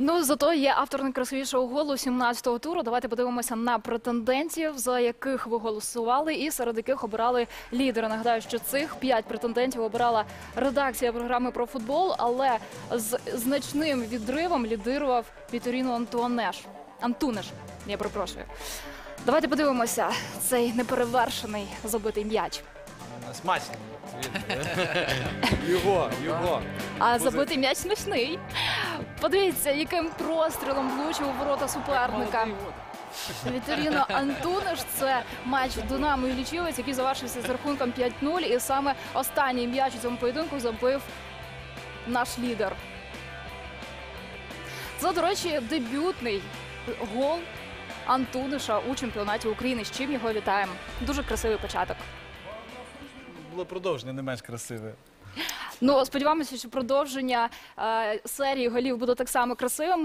Ну зато є автор найкрасивішого голу 17-го туру. Давайте подивимося на претендентів, за яких ви голосували, і серед яких обирали лідери. Нагадаю, що цих п'ять претендентів обирала редакція програми про футбол, але з значним відривом лідирував Віторіно Антуанеш. Антунеш, я перепрошую. Давайте подивимося цей неперевершений забитий м'яч. Смачно. Його, його. А забитий м'яч смачний. Подивіться, яким прострілом влучив у ворота суперника. Віторіно Антуниш це матч Динамо і Лічівець, який завершився з рахунком 5-0. І саме останній м'яч у цьому поєдинку забив наш лідер. Це, до речі, дебютний гол Антуниша у чемпіонаті України. З чим його вітаємо. Дуже красивий початок. Було продовження не менш красиве. Ну сподіваємося, що продовження е, серії голів буде так само красивим.